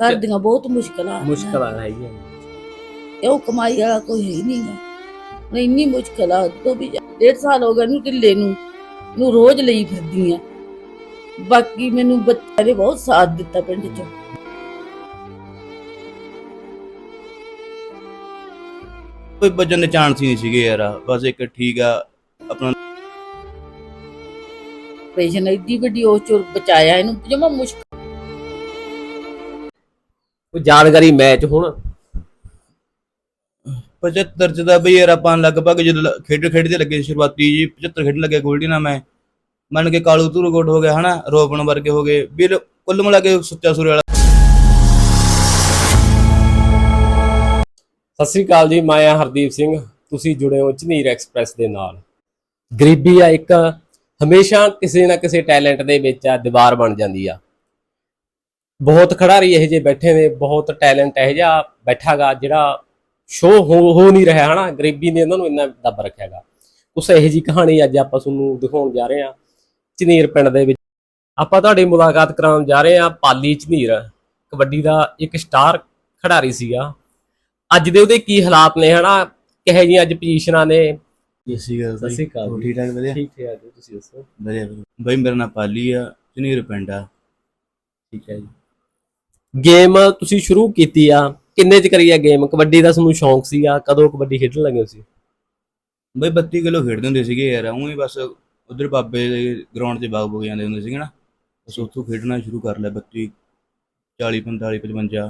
ਘਰ ਦੀਆਂ ਬਹੁਤ ਮੁਸ਼ਕਲਾਂ ਆ ਮੁਸ਼ਕਲਾਂ ਹੈਗੀਆਂ ਕਿਉਂ ਕਮਾਈ ਵਾਲਾ ਕੋਈ ਹੈ ਹੀ ਨਹੀਂਗਾ ਇੰਨੀ ਮੁਸ਼ਕਲ ਆ ਤੋਂ ਵੀ ਡੇਢ ਸਾਲ ਹੋ ਗਏ ਨੂੰ ਢਿੱਲੇ ਨੂੰ ਨੂੰ ਰੋਜ਼ ਲਈ ਫਿਰਦੀ ਆ ਬਾਕੀ ਮੈਨੂੰ ਬੱਚਿਆਂ ਨੇ ਬਹੁਤ ਸਾਥ ਦਿੱਤਾ ਪਿੰਡ ਚ। ਕੋਈ ਵੱਜਣ ਦੇ ਚਾਂਸ ਹੀ ਨਹੀਂ ਸੀਗੇ ਯਾਰ ਬਸ ਇੱਕ ਠੀਕ ਆ ਆਪਣਾ ਆਪਰੇਸ਼ਨ ਐਡੀ ਵੱਡੀ ਉਹ ਚੋਰ ਬਚਾਇਆ ਇਹਨੂੰ ਜਮਾ ਮੁਸ਼ਕਲ ਕੋਈ ਜਾਣਕਾਰੀ ਮੈਚ ਹੁਣ? 75 ਚ ਦਾ ਬਈ ਯਾਰ ਆਪਾਂ ਲਗਭਗ ਜਦੋਂ ਖੇਡ ਖੇਡਦੇ ਲੱਗੇ ਸ਼ੁਰੂਆਤੀ ਜੀ 75 ਖੇਡਣ ਲੱਗੇ ਗੋਲਡੀ ਨਾਲ ਮੈਂ। ਮੰਨ ਕੇ ਕਾਲੂ ਧੂਰਗੋਟ ਹੋ ਗਿਆ ਹਨਾ? ਰੋਪਣ ਵਰਗੇ ਹੋ ਗਏ। ਵੀਰ ਕੁੱਲ ਮਿਲਾ ਕੇ ਸੁੱਚਾ ਸੂਰੇ ਵਾਲਾ। ਸਤਿ ਸ੍ਰੀ ਅਕਾਲ ਜੀ ਮੈਂ ਆ ਹਰਦੀਪ ਸਿੰਘ। ਤੁਸੀਂ ਜੁੜੇ ਹੋ ਝਨੀਰ ਐਕਸਪ੍ਰੈਸ ਦੇ ਨਾਲ। ਗਰੀਬੀ ਆ ਇੱਕ ਹਮੇਸ਼ਾ ਕਿਸੇ ਨਾ ਕਿਸੇ ਟੈਲੈਂਟ ਦੇ ਵਿੱਚ ਆ ਦੀਵਾਰ ਬਣ ਜਾਂਦੀ ਆ। ਬਹੁਤ ਖਿਡਾਰੀ ਇਹੋ ਜਿਹੇ ਬੈਠੇ ਨੇ ਬਹੁਤ ਟੈਲੈਂਟ ਇਹੋ ਜਿਹਾ ਬੈਠਾਗਾ ਜਿਹੜਾ ਸ਼ੋ ਹੋ ਨਹੀਂ ਰਿਹਾ ਹਨਾ ਗਰੀਬੀ ਨੇ ਉਹਨਾਂ ਨੂੰ ਇੰਨਾ ਦੱਬ ਰੱਖਿਆਗਾ। ਉਸ ਇਹੋ ਜਿਹੀ ਕਹਾਣੀ ਅੱਜ ਆਪਾਂ ਤੁਹਾਨੂੰ ਦਿਖਾਉਣ ਜਾ ਰਹੇ ਹਾਂ ਝਨੀਰ ਪਿੰਡ ਦੇ ਵਿੱਚ। ਆਪਾਂ ਤੁਹਾਡੀ ਮੁਲਾਕਾਤ ਕਰਾਉਣ ਜਾ ਰਹੇ ਹਾਂ ਪਾਲੀ ਝਨੀਰ ਕਬੱਡੀ ਦਾ ਇੱਕ ਸਟਾਰ ਖਿਡਾਰੀ ਸੀਗਾ। ਅੱਜ ਦੇ ਉਹਦੇ ਕੀ ਹਾਲਾਤ ਨੇ ਹਨਾ ਕਿਹੋ ਜਿਹੀਆਂ ਅੱਜ ਪੋਜੀਸ਼ਨਾਂ ਨੇ? ਜੱਸੀ ਗੱਲ ਹੋਰ ਜੀ। ਠੀਕ ਠਾਕ ਵਧੀਆ? ਠੀਕ ਜੀ ਤੁਸੀਂ ਦੱਸੋ? ਵਧੀਆ। ਬਈ ਮੇਰਾ ਨਾਮ ਪਾਲੀ ਆ ਚਨੀਰ ਪਿੰਡ ਆ। ਠੀਕ ਹੈ ਜੀ। ਗੇਮ ਤੁਸੀਂ ਸ਼ੁਰੂ ਕੀਤੀ ਆ ਕਿੰਨੇ ਚ ਕਰੀ ਆ ਗੇਮ? ਕਬੱਡੀ ਦਾ ਤੁਹਾਨੂੰ ਸ਼ੌਂਕ ਸੀਗਾ ਕਦੋਂ ਕਬੱਡੀ ਖੇਡਣ ਲੱਗੇ ਹੋ ਸੀ ਬਈ 32 ਕਿਲੋ ਖੇਡਦੇ ਹੁੰਦੇ ਸੀਗੇ ਯਾਰ ਉਹੀ ਬਸ ਉਧਰ ਬਾਬੇ ਦੇ ਗਰਾਊਂਡ 'ਚ ਬਾਗ ਬੁਗ ਜਾਂਦੇ ਹੁੰਦੇ ਸੀਗੇ ਨਾ ਬਸ ਉੱਥੋਂ ਖੇਡਣਾ ਸ਼ੁਰੂ ਕਰ ਲਿਆ 32 40 45 55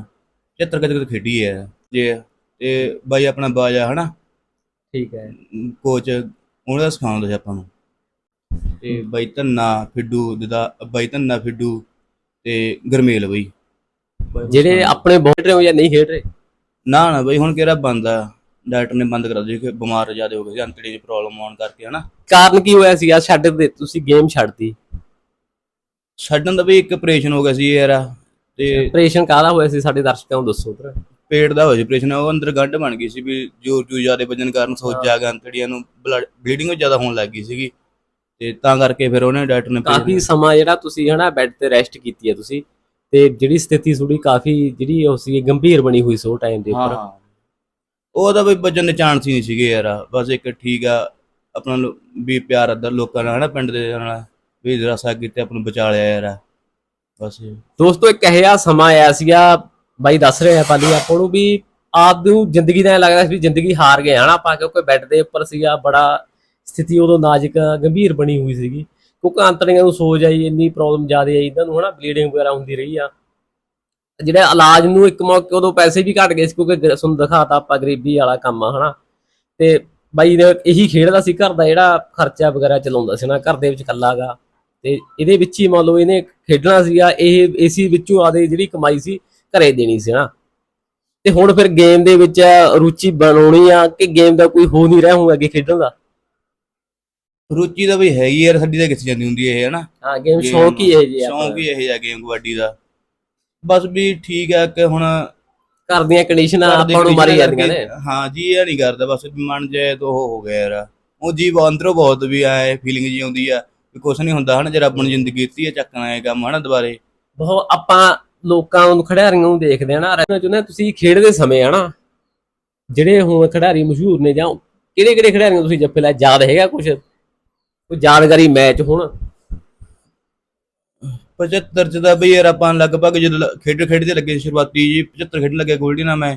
75 ਕਦੇ ਕਦੇ ਖੇਡੀ ਹੈ ਜੇ ਤੇ ਬਾਈ ਆਪਣਾ ਬਾਜਾ ਹਨਾ ਠੀਕ ਹੈ। ਕੋਚ ਉਹਨਾਂ ਦਾ ਸਿਖਾਉਂਦਾ ਸੀ ਆਪਾਂ ਨੂੰ। ਤੇ ਬਾਈ ਧੰਨਾ ਫਿੱਡੂ ਦਾ ਬਾਈ ਧੰਨਾ ਫਿੱਡੂ ਤੇ ਗਰਮੇਲ ਬਈ। ਜਿਹੜੇ ਆਪਣੇ ਬਹੁਤ ਖੇਡ ਰਹੇ ਹੋ ਜਾਂ ਨਹੀਂ ਖੇਡ ਰਹੇ? ਨਾ ਨਾ ਬਈ ਹੁਣ ਕਿਹੜਾ ਬੰਦ? ਆ ਡਾਕਟਰ ਨੇ ਬੰਦ ਕਰਾ ਦਿੱਤੀ ਕਿ ਬਿਮਾਰ ਜ਼ਿਆਦਾ ਹੋ ਗਏ ਸੀ ਅੰਤੜੀ ਦੀ ਪ੍ਰੋਬਲਮ ਆਉਣ ਕਰਕੇ ਹਨਾ? ਕਾਰਨ ਕੀ ਹੋਇਆ ਸੀਗਾ? ਛੱਡ ਦੇ ਤੁਸੀਂ ਗੇਮ ਛੱਡਤੀ। ਛੱਡਣ ਦਾ ਵੀ ਇੱਕ ਆਪਰੇਸ਼ਨ ਹੋ ਗਿਆ ਸੀ ਯਾਰ ਤੇ ਆਪਰੇਸ਼ਨ ਕਾਹਦਾ ਹੋਇਆ ਸੀ? ਸਾਡੇ ਦਰਸ਼ਕਾਂ ਨੂੰ ਦੱਸੋ ਉਧਰ। ਪੇਟ ਦਾ ਹੋਇਆ ਸੀ ਆਪਰੇਸ਼ਨ ਉਹ ਅੰਦਰ ਗੱਡ ਬਣ ਗਈ ਸੀ ਵੀ ਜੋਰ ਜੂ ਜ਼ਿਆਦਾ ਵਜਨ ਕਾਰਨ ਸੋਜ ਆ ਗਿਆ ਅੰਤੜੀਆਂ ਨੂੰ ਬਲੀਡਿੰਗ ਜ਼ਿਆਦਾ ਹੋਣ ਲੱਗ ਗਈ ਸੀਗੀ। ਤੇ ਤਾਂ ਕਰਕੇ ਫਿਰ ਉਹਨੇ ਡਾਕਟਰ ਨੇ ਕਾਫੀ ਸਮਾਂ ਜਿਹੜਾ ਤੁਸੀਂ ਹਨਾ ਬੈੱਡ ਤੇ ਰੈਸਟ ਕੀਤੀ ਹੈ ਤੁਸੀਂ ਤੇ ਜਿਹੜੀ ਸਥਿਤੀ ਥੋੜੀ ਕਾਫੀ ਜਿਹੜੀ ਉਹ ਸੀ ਗੰਭੀਰ ਬਣੀ ਹੋਈ ਸੀ ਉਹ ਟਾਈਮ ਦੇ ਹਾਂ ਉੱਪਰ ਹਾਂ ਉਹਦਾ ਵੀ ਵਜਨ ਦੇ ਚਾਂਸ ਹੀ ਨਹੀਂ ਸੀਗੇ ਯਾਰ। ਬਸ ਇੱਕ ਠੀਕ ਆ ਆਪਣਾ ਲੋ- ਵੀ ਪਿਆਰ ਅੱਧਰ ਲੋਕਾਂ ਨਾਲ ਹਨਾ ਪਿੰਡ ਦੇ ਨਾਲ। ਵੀ ਰਸਾ ਕੀਤੇ ਆਪ ਨੂੰ ਬਚਾ ਲਿਆ ਯਾਰ। ਬਸ ਦੋਸਤੋ ਇੱਕ ਇਹੋ ਜਿਹਾ ਸਮਾਂ ਆਇਆ ਸੀਗਾ ਬਾਈ ਦੱਸ ਰਿਹਾ ਪਾਲੀ ਆਪਾਂ ਨੂੰ ਵੀ ਆਪ ਨੂੰ ਜ਼ਿੰਦਗੀ ਦਾ ਐਂ ਲੱਗਦਾ ਸੀ ਵੀ ਜ਼ਿੰਦਗੀ ਹਾਰ ਗਏ ਹਨਾ ਆਪਾਂ ਕਿਉਂਕਿ ਬੈੱਡ ਦੇ ਉੱਪਰ ਸੀਗਾ ਬੜਾ ਸਥਿਤੀ ਉਦੋਂ ਨਾਜ਼ੁਕ ਗੰਭੀਰ ਬਣੀ ਹੋਈ ਸੀਗੀ। ਕਿਉਂਕਿ ਅੰਤੜੀਆਂ ਨੂੰ ਸੋਜ ਆਈ, ਇੰਨੀ ਪ੍ਰੋਬਲਮ ਜ਼ਿਆਦਾ ਆਈ, ਇਹਨਾਂ ਨੂੰ ਹਨਾ ਬਲੀਡਿੰਗ ਵਗੈਰਾ ਹੁੰਦੀ ਰਹੀ ਆ। ਜਿਹੜਾ ਇਲਾਜ ਨੂੰ ਇੱਕ ਮੌਕੇ ਉਦੋਂ ਪੈਸੇ ਵੀ ਘਟ ਗਏ ਸੀ ਕਿਉਂਕਿ ਗ- ਤੁਹਾਨੂੰ ਦਿਖਾਤਾ ਆਪਾਂ ਗਰੀਬੀ ਵਾਲਾ ਕੰਮ ਆ, ਹਨਾ। ਤੇ ਬਾਈ ਨੇ ਇਹੀ ਖੇਡਦਾ ਸੀ, ਘਰ ਦਾ ਜਿਹੜਾ ਖਰਚਾ ਵਗੈਰਾ ਚਲਾਉਂਦਾ ਸੀ ਨਾ, ਘਰ ਦੇ ਵਿੱਚ ਇਕੱਲਾ ਗਾ। ਤੇ ਇਹਦੇ ਵਿੱਚ ਹੀ ਮੰਨ ਲਓ ਇਹਨੇ ਖੇਡਣਾ ਸੀਗਾ, ਇਹ, ਏਸੀ ਵਿੱਚੋਂ ਆਦੇ ਜਿਹੜੀ ਕਮਾਈ ਸੀ, ਘਰੇ ਦੇਣੀ ਸੀ ਨਾ ਤੇ ਹੁਣ ਫਿਰ ਗੇਮ ਦੇ ਵਿੱਚ ਰੁਚੀ ਬਣਾਉਣੀ ਆ ਕਿ ਗੇਮ ਦਾ ਕੋਈ ਹੋ ਨਹੀਂ ਰਿਹਾ, ਹੁਣ ਅੱਗੇ ਖੇਡਣ ਦਾ। ਰੁਚੀ ਦਾ ਵੀ ਹੈਗੀ ਯਾਰ ਸਾਡੀ ਤਾਂ ਕਿੱਥੇ ਜਾਂਦੀ ਹੁੰਦੀ ਇਹ ਹਨਾ? ਹਾਂ ਗੇਮ Game ਸ਼ੌਂਕ ਹੀ ਇਹ ਜਿਹਾ ਸ਼ੌਂਕ ਹੀ ਇਹ ਜਿਹਾ ਗੇਮ ਕਬੱਡੀ ਦਾ। ਬਸ ਵੀ ਠੀਕ ਹੈ ਕਿ ਹੁਣ ਘਰ ਦੀਆਂ ਕੰਡੀਸ਼ਨਾਂ ਘਰ ਦੇ ਆਪਾਂ ਨੂੰ ਮਾਰੀ condition ਜਾਂਦੀਆਂ ਨੇ। ਕਰਕੇ- ਹਾਂ ਜੀ ਇਹ ਨਹੀਂ ਕਰਦਾ ਬਸ ਵੀ ਮਨ ਜਾਏ ਤਾਂ ਉਹ ਹੋ ਗਿਆ ਯਾਰ। ਉਹ ਜੀ ਅੰਦਰੋਂ ਬਹੁਤ ਵੀ ਆਏ ਫੀਲਿੰਗ ਜੀ ਆਉਂਦੀ ਆ ਵੀ ਕੁਝ ਨਹੀਂ ਹੁੰਦਾ ਹਨਾ ਜੇ ਰੱਬ ਨੇ ਜ਼ਿੰਦਗੀ ਦਿੱਤੀ ਹੈ ਚੱਕਣਾ ਇਹ ਕੰਮ ਹਨਾ ਦੁਬਾਰੇ। ਬਹੁਤ ਆਪਾਂ ਲੋਕਾਂ ਨੂੰ ਖਿਡਾਰੀਆਂ ਨੂੰ ਦੇਖਦੇ ਆ ਨਾ ਰਹਿਣਾ ਚਾਹੁੰਦੇ ਹਾਂ ਤੁਸੀਂ ਖੇਡਦੇ ਸਮੇਂ ਆ ਨਾ ਜਿਹੜੇ ਹੁਣ ਖਿਡਾਰੀ ਮਸ਼ਹੂਰ ਨੇ ਜਾਂ ਕਿਹੜੇ ਕਿਹੜੇ ਖਿਡਾਰੀਆਂ ਤੁਸੀਂ ਜੱਫੇ ਲਾਏ ਯਾਦ ਹੈਗਾ ਕੁਝ ਕੋਈ ਜਾਣਕਾਰੀ ਮੈਚ ਹੁਣ? 75 ਚ ਦਾ ਬਈ ਯਾਰ ਆਪਾਂ ਲਗਭਗ ਜਦੋਂ ਖੇਡ ਖੇਡਦੇ ਲੱਗੇ ਸੀ ਸ਼ੁਰੂਆਤੀ ਜੀ 75 ਖੇਡਣ ਲੱਗੇ ਗੋਲਡੀ ਨਾਲ ਮੈਂ।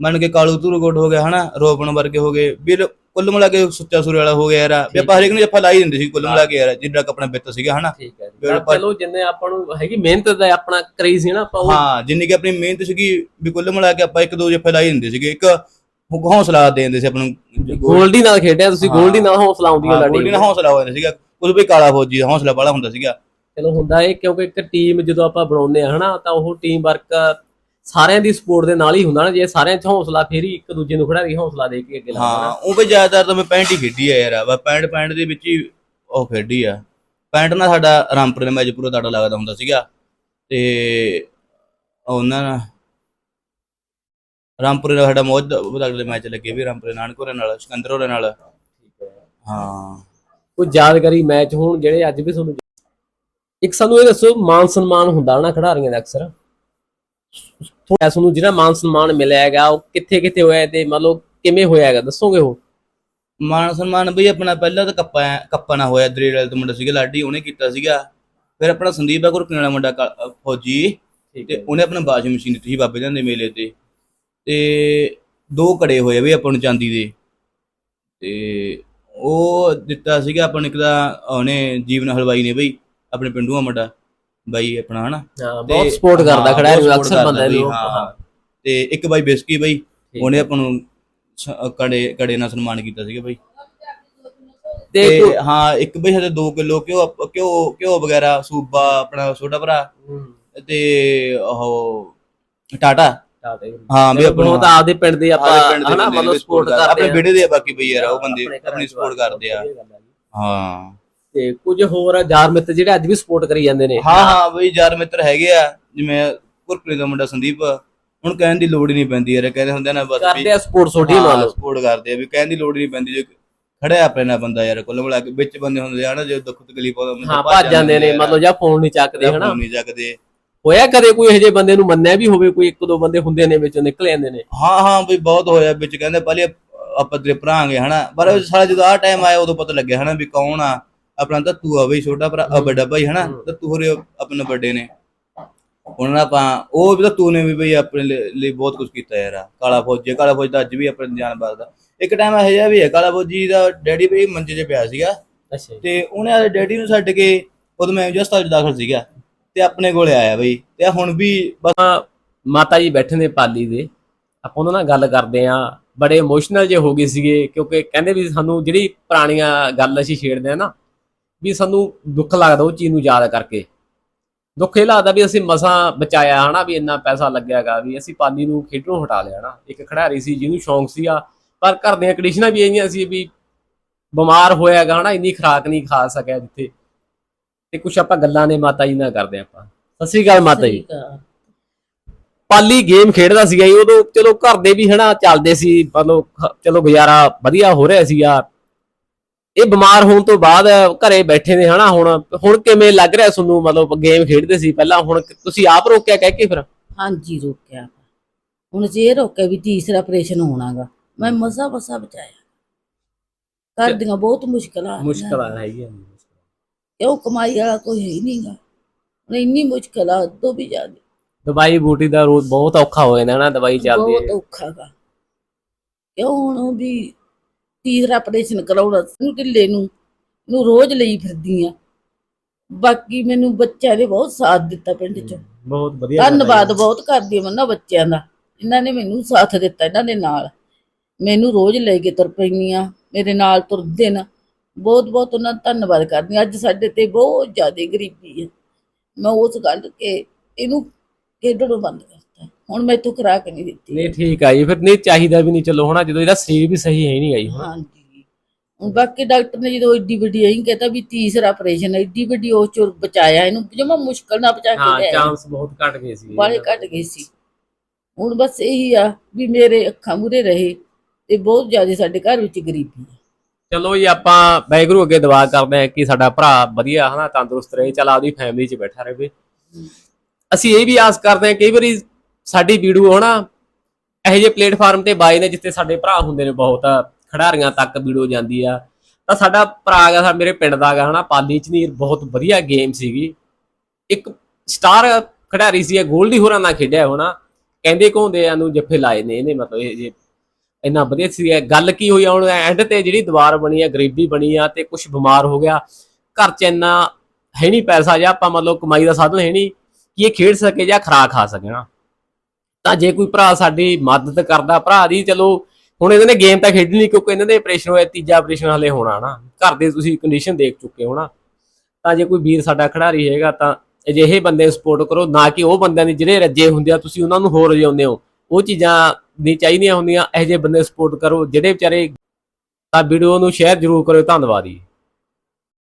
ਮੰਨ ਕੇ ਕਾਲੂ ਧੂਰਗੋਟ ਹੋ ਗਿਆ ਹਨਾ ਰੋਪਣ ਵਰਗੇ ਹੋ ਗਏ। ਵੀਰ ਕੁੱਲ ਮਿਲਾ ਕੇ ਸੁੱਚਾ ਸੂਰੇ ਵਾਲਾ ਹੋ ਗਿਆ ਯਾਰ। ਵੀ ਆਪਾਂ ਹਰੇਕ ਨੂੰ ਜੱਫਾ ਲਾ ਹੀ ਦਿੰਦੇ ਸੀ ਕੁੱਲ ਮਿਲਾ ਕੇ ਯਾਰ ਜਿੱਦਾਂ ਕੁ ਆਪਣਾ ਬਿੱਤ ਸੀਗਾ ਹਨਾ। ਠੀਕ ਹੈ ਚਲੋ ਜਿੰਨੇ ਆਪਾਂ ਨੂੰ ਹੈਗੀ ਮਿਹਨਤ ਦਾ ਆਪਣਾ ਕਰੀ ਸੀ ਨਾ ਆਪਾਂ ਹਾਂ ਜਿੰਨੀ ਕਿ ਆਪਣੀ ਮਿਹਨਤ ਸੀਗੀ ਵੀ ਕੁੱਲ ਮਿਲਾ ਕੇ ਆਪਾਂ ਇੱਕ ਦੋ ਜੱਫੇ ਲਾ ਹੀ ਦਿੰਦੇ ਸੀਗੇ। ਇੱਕ ਹੌਸਲਾ ਦੇ ਦਿੰਦੇ ਸੀ ਆਪਾਂ ਨੂੰ ਗੋਲਡੀ ਨਾਲ ਖੇਡਿਆ ਤੁਸੀਂ ਹਾਂ। ਗੋਲਡੀ ਨਾਲ ਹੌਸਲਾ ਆਉਂਦੀ ਹਾਂ, ਹੈ ਗੋਲਡੀ ਨਾਲ ਹੌਸਲਾ ਹੋ ਜਾਂਦਾ ਸੀਗਾ। ਕੁਝ ਵੀ ਕਾਲਾ ਫੌਜੀ ਦਾ ਹੌਸਲਾ ਵਾਲਾ ਹੁੰਦਾ ਸੀਗਾ। ਚਲੋ ਹੁੰਦਾ ਇਹ ਕਿਉਂਕਿ ਇੱਕ ਟੀਮ ਜਦੋਂ ਆਪਾਂ ਬਣਾਉਂਦੇ ਆ ਹਨਾ ਤਾਂ ਉਹ ਟੀਮ ਵਰਕ ਸਾਰਿਆਂ ਦੀ ਸਪੋਰਟ ਦੇ ਨਾਲ ਹੀ ਹੁੰਦਾ ਨਾ। ਜੇ ਸਾਰਿਆਂ 'ਚ ਹੌਸਲਾ ਫੇਰ ਹੀ ਇੱਕ ਦੂਜੇ ਨੂੰ ਖਿਡਾਰੀ ਹੌਸਲਾ ਦੇ ਕੇ ਅੱਗੇ ਹਾਂ ਲਾਉਂਦਾ ਉਹ ਵੀ ਜ਼ਿਆਦਾਤਰ ਤਾਂ ਮੈਂ ਪੈਂਟ ਹੀ ਖੇਡੀ ਆ ਯਾਰ। ਬਸ ਪੈਂਟ ਪੈਂਟ ਦੇ ਵਿੱਚ ਹੀ ਉਹ ਖੇਡੀ ਆ। ਪੈਂਟ ਨਾਲ ਸਾਡਾ ਰਾਮਪੁਰ ਦਾ ਮੈਚ ਪੂਰਾ ਤੜਾ ਲੱਗਦਾ ਹੁੰਦਾ ਸੀਗਾ। ਤੇ ਉਹਨਾਂ ਨਾਲ ਰਾਮਪੁਰ ਦਾ ਸਾਡਾ ਮੌਜ ਦਾ ਅਗਲੇ ਮੈਚ ਲੱਗੇ ਵੀ ਰਾਮਪੁਰ ਨਾਨਕਪੁਰ ਨਾਲ ਸਿਕੰਦਰ ਹੋਰਾਂ ਨਾਲ। ਹਾਂ। ਕੋਈ ਯਾਦਗਾਰੀ ਮੈਚ ਹੋਣ ਜਿਹੜੇ ਅੱਜ ਵੀ ਤੁਹਾਨੂੰ ਇੱਕ ਸਾਨੂੰ ਇਹ ਦੱਸੋ ਮਾਨ ਸਨਮਾਨ ਹੁੰਦਾ ਨਾ ਖਿਡਾਰੀਆਂ ਦਾ ਅਕਸਰ। ਥੋੜਾ ਤੁਹਾਨੂੰ ਜਿਹੜਾ ਮਾਨ ਸਨਮਾਨ ਮਿਲਿਆ ਹੈਗਾ ਉਹ ਕਿੱਥੇ ਕਿੱਥੇ ਹੋਇਆ ਤੇ ਮਤਲਬ ਕਿਵੇਂ ਹੋਇਆ ਹੈਗਾ ਦੱਸੋਗੇ ਉਹ? ਮਾਨ ਸਨਮਾਨ ਬਈ ਆਪਣਾ ਪਹਿਲਾਂ ਤਾਂ ਕੱਪਾ ਕੱਪਾ ਨਾ ਹੋਇਆ ਦਰੇੜ ਵਾਲੇ ਤੋਂ ਮੁੰਡਾ ਸੀਗਾ ਲਾਡੀ ਉਹਨੇ ਕੀਤਾ ਸੀਗਾ। ਫਿਰ ਆਪਣਾ ਸੰਦੀਪ ਆ ਗੁਰਕਿਨ ਵਾਲਾ ਮੁੰਡਾ ਫੌਜੀ। ਤੇ ਉਹਨੇ ਆਪਣਾ ਵਾਸ਼ਿੰਗ ਮਸ਼ੀਨ ਦਿੱਤੀ ਸੀ ਬਾਬੇ ਜਾਂਦੇ ਮੇਲੇ ਤੇ। ਤੇ ਦੋ ਕੜੇ ਹੋਏ ਬਈ ਆਪਾਂ ਨੂੰ ਚਾਂਦੀ ਦੇ। ਤੇ ਉਹ ਦਿੱਤਾ ਸੀਗਾ ਆਪਾਂ ਨੂੰ ਇੱਕ ਤਾਂ ਉਹਨੇ ਜੀਵਨ ਹਲਵਾਈ ਨੇ ਬਈ ਆਪਣੇ ਪਿੰਡੂਆ ਮੁੰਡਾ ਬਾਈ ਆਪਣਾ ਹਨਾ। ਹਾਂ ਬਹੁਤ ਸਪੋਰਟ ਕਰਦਾ ਖੜਾ ਹੈ ਅਕਸਰ ਬੰਦਾ ਹਾਂ। ਤੇ ਇੱਕ ਬਾਈ ਬਿਸਕੀ ਬਾਈ ਉਹਨੇ ਆਪਾਂ ਨੂੰ ਕੜੇ ਕੜੇ ਨਾਲ ਸਨਮਾਨ ਕੀਤਾ ਸੀਗਾ ਬਾਈ। ਤੇ ਤੇ ਹਾਂ ਇੱਕ ਬਈ ਸਾਡੇ 2 ਕਿਲੋ ਘਿਓ ਘਿਓ ਘਿਓ ਵਗੈਰਾ ਸੂਬਾ ਆਪਣਾ ਛੋਟਾ ਭਰਾ। ਤੇ ਉਹ ਟਾਟਾ। ਹਾਂ ਵੀ ਆਪਾਂ ਆਪਣਾ ਤਾਂ ਆਪਦੇ ਪਿੰਡ ਦੇ ਆਪਾਂ ਆਪਣੇ ਪਿੰਡ ਦੇ ਹਨਾ ਮਤਲਬ ਸਪੋਰਟ ਕਰਦੇ ਆਪਣੇ। ਵਿੜੇ ਦੇ ਆ ਬਾਕੀ ਬਈ ਯਾਰ ਉਹ ਬੰਦੇ ਆਪਣੀ ਸਪੋਰਟ ਕਰਦੇ ਆ। ਹਾਂ। ਤੇ ਕੁਝ ਹੋਰ ਯਾਰ ਮਿੱਤਰ ਜਿਹੜੇ ਅੱਜ ਵੀ ਸਪੋਰਟ ਕਰੀ ਜਾਂਦੇ ਨੇ। ਹਾਂ ਹਾਂ ਬਈ ਯਾਰ ਮਿੱਤਰ ਹੈਗੇ ਆ ਜਿਵੇਂ ਗੁਰਪ੍ਰੀਤ ਦਾ ਮੁੰਡਾ ਸੰਦੀਪ ਹੁਣ ਕਹਿਣ ਦੀ ਲੋੜ ਹੀ ਨਹੀਂ ਪੈਂਦੀ ਯਾਰ ਕਹਿੰਦੇ ਹੁੰਦੇ ਨਾ ਬਸ ਵੀ ਕਰਦੇ ਆ ਸਪੋਰਟ ਛੋਟੀ ਮੰਨ ਲਓ। ਸਪੋਰਟ ਕਰਦੇ ਆ ਵੀ ਕਹਿਣ ਦੀ ਲੋੜ ਹੀ ਨਹੀਂ ਪੈਂਦੀ ਜੇ ਖੜਿਆ ਆਪਣੇ ਨਾਲ ਬੰਦਾ ਯਾਰ ਕੋਲ ਮਿਲਾ ਕੇ ਵਿੱਚ ਬੰਦੇ ਹੁੰਦੇ ਆ ਨਾ ਜੇ ਦੁੱਖ ਤਕਲੀਫ ਆਉਂਦਾ ਹਾਂ ਭੱਜ ਜਾਂਦੇ ਨੇ ਮਤਲਬ ਜਾਂ ਫੋਨ ਨਹੀਂ ਚੱਕਦੇ ਹਨਾ। ਫੋਨ ਨਹੀਂ ਚੱਕਦੇ। ਹੋਇਆ ਕਦੇ ਕੋਈ ਇਹੋ ਜਿਹੇ ਬੰਦੇ ਨੂੰ ਮੰਨਿਆ ਵੀ ਹੋਵੇ ਕੋਈ ਇੱਕ ਦੋ ਬੰਦੇ ਹੁੰਦੇ ਨੇ ਵਿੱਚੋਂ ਨਿਕਲ ਜਾਂਦੇ ਨੇ? ਹਾਂ ਹਾਂ ਬਈ ਬਹੁਤ ਹੋਇਆ ਵਿੱਚ ਕਹਿੰਦੇ ਪਹਿਲੇ ਆਪਾਂ ਤੇਰੇ ਭਰਾਂਗੇ ਹਨਾ? ਪਰ ਸਾਲਾ ਜਦੋਂ ਆਹ ਟਾਈਮ ਆਇਆ ਉਦੋਂ ਪਤਾ ਲੱਗਿਆ ਹਨਾ ਵੀ ਕੌਣ ਆ? ਆਪਣਾ ਤਾਂ ਤੂੰ ਆ ਬਈ ਛੋਟਾ ਭਰਾ ਆ ਵੱਡਾ ਭਾਈ ਹਨਾ। ਤਾਂ ਤੂੰ ਹੋਰੇ ਆਪਣੇ ਵੱਡੇ ਨੇ। ਉਹਨਾਂ ਨਾਲ ਆਪਾਂ ਉਹ ਵੀ ਤਾਂ ਤੂੰ ਨੇ ਵੀ ਬਈ ਆਪਣੇ ਲਈ ਲਈ ਬਹੁਤ ਕੁਝ ਕੀਤਾ ਯਾਰ ਕਾਲਾ ਫੌਜੀ ਕਾਲਾ ਫੌਜ ਤਾਂ ਅੱਜ ਵੀ ਆਪਣੇ ਜਾਨ ਬਚਦਾ ਇੱਕ ਟਾਈਮ ਇਹੋ ਜਿਹਾ ਵੀ ਹੈ ਕਾਲਾ ਫੌਜੀ ਦਾ ਡੈਡੀ ਬਈ ਮੰਜੇ 'ਚ ਪਿਆ ਸੀਗਾ। ਅੱਛਾ ਤੇ ਉਹਨੇ ਆਪਣੇ ਡੈਡੀ ਨੂੰ ਛੱਡ ਕੇ ਉਦੋਂ ਮੈਂ ਹਸਪਤਾਲ 'ਚ ਦਾਖਲ ਸੀਗਾ। ਤੇ ਆਪਣੇ ਕੋਲੇ ਆਇਆ ਬਈ, ਤੇ ਹੁਣ ਵੀ ਬਸ ਮਾਤਾ ਜੀ ਬੈਠੇ ਨੇ ਪਾਲੀ ਦੇ, ਆਪਾਂ ਉਹਨਾਂ ਨਾਲ ਗੱਲ ਕਰਦੇ ਆ ਬੜੇ ਇਮੋਸ਼ਨਲ ਜੇ ਹੋ ਗਏ ਸੀਗੇ, ਕਿਉਂਕਿ ਕਹਿੰਦੇ ਵੀ ਸਾਨੂੰ ਜਿਹੜੀ ਪੁਰਾਣੀਆਂ ਗੱਲ ਅਸੀਂ ਛੇੜਦੇ ਆ ਨਾ, ਵੀ ਸਾਨੂੰ ਦੁੱਖ ਲੱਗਦਾ ਉਹ ਚੀਜ਼ ਨੂੰ ਯਾਦ ਕਰਕੇ। ਦੁੱਖ ਇਹ ਲੱਗਦਾ ਵੀ ਅਸੀਂ ਮਸਾਂ ਬਚਾਇਆ ਹਨਾ, ਵੀ ਇੰਨਾ ਪੈਸਾ ਲੱਗਿਆਗਾ ਵੀ ਅਸੀਂ ਪਾਲੀ ਨੂੰ ਖੇਡਣੋਂ ਹਟਾ ਲਿਆ ਹਨਾ। ਇੱਕ ਖਿਡਾਰੀ ਸੀ, ਜਿਹਨੂੰ ਸ਼ੌਂਕ ਸੀਗਾ, ਪਰ ਘਰ ਦੀਆਂ ਕੰਡੀਸ਼ਨਾਂ ਵੀ ਇਹੀਆਂ ਸੀ ਵੀ ਬਿਮਾਰ ਹੋਇਆਗਾ ਹਨਾ, ਇੰਨੀ ਖੁਰਾਕ ਨਹੀਂ ਖਾ ਸਕਿਆ ਜਿੱਥੇ। ਤੇ ਕੁਝ ਆਪਾਂ ਗੱਲਾਂ ਨੇ ਮਾਤਾ ਜੀ ਨਾਲ ਕਰਦੇ ਆਪਾਂ। ਸਤਿ ਸ੍ਰੀ ਅਕਾਲ ਮਾਤਾ ਜੀ। ਪਾਲੀ ਗੇਮ ਖੇਡਦਾ ਸੀਗਾ ਜੀ ਉਦੋਂ ਚਲੋ ਘਰ ਦੇ ਵੀ ਹਨਾ ਚੱਲਦੇ ਸੀ ਮਤਲਬ ਚਲੋ ਗੁਜ਼ਾਰਾ ਵਧੀਆ ਹੋ ਰਿਹਾ ਸੀਗਾ। ਇਹ ਬਿਮਾਰ ਹੋਣ ਤੋਂ ਬਾਅਦ ਘਰੇ ਬੈਠੇ ਨੇ ਹਨਾ ਹੁਣ ਹੁਣ ਕਿਵੇਂ ਲੱਗ ਰਿਹਾ ਤੁਹਾਨੂੰ? ਮਤਲਬ ਗੇਮ ਖੇਡਦੇ ਸੀ ਪਹਿਲਾਂ ਹੁਣ ਤੁਸੀਂ ਆਪ ਰੋਕਿਆ ਕਹਿ ਕੇ ਫਿਰ? ਹਾਂਜੀ ਰੋਕਿਆ ਹੁਣ ਜੇ ਰੋਕਿਆ ਵੀ ਤੀਸਰਾ ਆਪਰੇਸ਼ਨ ਹੋਣਾਗਾ ਮੈਂ ਮਸਾ ਮਸਾ ਬਚਾਇਆ। ਘਰ ਦੀਆਂ ਬਹੁਤ ਮੁਸ਼ਕਲਾਂ। ਮੁਸ਼ਕਲਾਂ ਹੈਗੀਆਂ ਕਿਉਂ ਕਮਾਈ ਵਾਲਾ ਕੋਈ ਹੈ ਹੀ ਨਹੀਂਗਾ ਹੁਣ ਇੰਨੀ ਮੁਸ਼ਕਲ ਆ ਤੋਂ ਵੀ ਜ਼ਿਆਦਾ ਦਵਾਈ ਬੂਟੀ ਦਾ ਰੋਜ਼ ਬਹੁਤ ਔਖਾ ਹੋ ਜਾਂਦਾ ਨਾ ਦਵਾਈ ਚੱਲਦੀ ਬਹੁਤ ਹੈ ਔਖਾ ਗਾ। ਕਿਉਂ ਹੁਣ ਵੀ ਤੀਸਰਾ ਆਪਰੇਸ਼ਨ ਕਰਾਉਣਾ ਨੂੰ ਢਿੱਲੇ ਨੂੰ ਨੂੰ ਰੋਜ਼ ਲਈ ਫਿਰਦੀ ਆ। ਬਾਕੀ ਮੈਨੂੰ ਬੱਚਿਆਂ ਨੇ ਬਹੁਤ ਸਾਥ ਦਿੱਤਾ ਪਿੰਡ ਚ। ਬਹੁਤ ਵਧੀਆ ਗੱਲ ਹੈ। ਧੰਨਵਾਦ ਬਹੁਤ ਕਰਦੀ ਹਾਂ ਮੈਂ ਬੱਚਿਆਂ ਦਾ। ਇਹਨਾਂ ਨੇ ਮੈਨੂੰ ਸਾਥ ਦਿੱਤਾ ਇਹਨਾਂ ਦੇ ਨਾਲ। ਮੈਨੂੰ ਰੋਜ਼ ਲੈ ਕੇ ਤੁਰ ਪੈਂਦੀਆਂ ਮੇਰੇ ਨਾਲ ਤੁਰਦੇ ਨਾ। ਬਹੁਤ ਬਹੁਤ ਉਹਨਾਂ ਦਾ ਧੰਨਵਾਦ ਕਰਦੀ ਹਾਂ। ਅੱਜ ਸਾਡੇ ਤੇ ਬਹੁਤ ਜ਼ਿਆਦਾ ਗਰੀਬੀ ਹੈ। ਮੈਂ ਉਸ ਗੱਲ ਕੇ ਇਹਨੂੰ ਖੇਡਣੋਂ ਬੰਦ ਕਰਤਾ। ਹੁਣ ਮੈਂ ਤੂੰ ਖਰਾਕ ਨਹੀਂ ਦਿੱਤੀ। ਨਹੀਂ ਠੀਕ ਆ ਜੀ। ਫਿਰ ਨਹੀਂ ਚਾਹੀਦਾ ਵੀ ਨਹੀਂ। ਚਲੋ ਹਨਾ ਜਦੋਂ ਇਹਦਾ ਸਰੀਰ ਵੀ ਸਹੀ ਹੈ ਨਹੀਂ ਗਈ ਹੁਣ। ਹਾਂਜੀ। ਹੁਣ ਬਾਕੀ ਡਾਕਟਰ ਨੇ ਜਦੋਂ ਏਡੀ ਵੱਡੀ ਆਈ ਕਹਿੰਦਾ ਵੀ ਤੀਸਰਾ ਆਪਰੇਸ਼ਨ ਏਡੀ ਵੱਡੀ ਉਹ ਚੋਂ ਬਚਾਇਆ ਇਹਨੂੰ। ਜਮਾ ਮੁਸ਼ਕਲ ਨਾਲ ਬਚਾ ਕੇ ਹਾਂ ਲਿਆਇਆ ਚਾਂਸ ਬਹੁਤ ਘਟ ਗਏ ਸੀ। ਬਾਲੇ ਘਟ ਗਏ ਸੀ। ਹੁਣ ਬਸ ਇਹੀ ਆ ਵੀ ਮੇਰੇ ਅੱਖਾਂ ਮੂਰੇ ਰਹੇ ਤੇ ਬਹੁਤ ਜ਼ਿਆਦਾ ਸਾਡੇ ਘਰ ਵਿੱਚ ਗਰੀਬੀ ਹੈ। ਚਲੋ ਜੀ, ਆਪਾਂ ਵਾਹਿਗੁਰੂ ਅੱਗੇ ਦੁਆ ਕਰਦੇ ਹਾਂ ਕਿ ਸਾਡਾ ਭਰਾ ਵਧੀਆ ਹਨਾ, ਤੰਦਰੁਸਤ ਰਹੇ। ਚਲ ਆਪਦੀ ਫੈਮਿਲੀ 'ਚ ਬੈਠਾ ਰਹੇ। ਅਸੀਂ ਇਹ ਵੀ ਆਸ ਕਰਦੇ ਹਾਂ, ਕਈ ਵਾਰੀ ਸਾਡੀ ਵੀਡੀਓ ਹਨਾ, ਇਹੋ ਜਿਹੇ ਪਲੇਟਫਾਰਮ ਤੇ ਬਾਈ ਨੇ ਜਿੱਥੇ ਸਾਡੇ ਭਰਾ ਹੁੰਦੇ ਨੇ, ਬਹੁਤ ਖਿਡਾਰੀਆਂ ਤੱਕ ਵੀਡੀਓ ਜਾਂਦੀ ਆ। ਤਾਂ ਸਾਡਾ ਭਰਾ ਗਾ ਮੇਰੇ ਪਿੰਡ ਦਾ ਗਾ ਹਨਾ, ਪਾਲੀ ਚਨੀਰ, ਬਹੁਤ ਵਧੀਆ ਗੇਮ ਸੀਗੀ। ਇੱਕ ਸਟਾਰ ਖਿਡਾਰੀ ਸੀ, ਇਹ ਗੋਲਡੀ ਹੋਰਾਂ ਨਾਲ ਖੇਡਿਆ ਹੋਣਾ। ਕਹਿੰਦੇ ਘੋਂਦੇ ਆ ਨੂੰ ਜੱਫੇ ਲਾਏ ਨੇ ਇਹਨੇ, ਮਤਲਬ ਇਹ ਜੇ ਇੰਨਾ ਵਧੀਆ ਸੀ। ਗੱਲ ਕੀ ਹੋਈ ਹੁਣ ਐਂਡ ਤੇ ਜਿਹੜੀ ਦੀਵਾਰ ਬਣੀ ਆ, ਗਰੀਬੀ ਬਣੀ ਆ ਤੇ ਕੁਝ ਬਿਮਾਰ ਹੋ ਗਿਆ। ਘਰ 'ਚ ਇੰਨਾ ਹੈ ਨਹੀਂ ਪੈਸਾ ਜਾਂ ਆਪਾਂ ਮਤਲਬ ਕਮਾਈ ਦਾ ਸਾਧਨ ਹੈ ਨਹੀਂ ਕਿ ਇਹ ਖੇਡ ਸਕੇ ਜਾਂ ਖਰਾ ਖਾ ਸਕੇ ਤਾਂ ਜੇ ਕੋਈ ਭਰਾ ਸਾਡੀ ਮਦਦ ਕਰਦਾ, ਭਰਾ ਦੀ ਚਲੋ, ਹੁਣ ਇਹਨਾਂ ਨੇ ਗੇਮ ਤਾਂ ਖੇਡਣੀ ਨਹੀਂ ਕਿਉਂਕਿ ਇਹਨਾਂ ਦੇ ਆਪਰੇਸ਼ਨ ਹੋਇਆ, ਤੀਜਾ ਆਪਰੇਸ਼ਨ ਹਲੇ ਹੋਣਾ ਨਾ। ਘਰ ਦੇ ਤੁਸੀਂ ਕੰਡੀਸ਼ਨ ਦੇਖ ਚੁੱਕੇ ਹੋ ਨਾ। ਤਾਂ ਜੇ ਕੋਈ ਵੀਰ ਸਾਡਾ ਖਿਡਾਰੀ ਹੈਗਾ ਤਾਂ ਅਜਿਹੇ ਬੰਦੇ ਸਪੋਰਟ ਕਰੋ, ਨਾ ਕਿ ਉਹ ਬੰਦਿਆਂ ਦੀ ਜਿਹੜੇ ਰੱਜੇ ਹੁੰਦੇ ਆ, ਤੁਸੀਂ ਉਹਨਾਂ ਨੂੰ ਹੋਰ ਰਜਾਉਂਦੇ ਹੋ। ਉਹ ਚੀਜ਼ਾਂ ਨਹੀਂ ਚਾਹੀਦੀਆਂ ਹੁੰਦੀਆਂ, ਇਹੋ ਜਿਹੇ ਬੰਦੇ ਸਪੋਰਟ ਕਰੋ, ਜਿਹੜੇ ਵਿਚਾਰੇ ਤਾਂ ਵੀਡੀਓ ਨੂੰ ਸ਼ੇਅਰ ਜ਼ਰੂਰ ਕਰਿਓ, ਧੰਨਵਾਦ ਜੀ।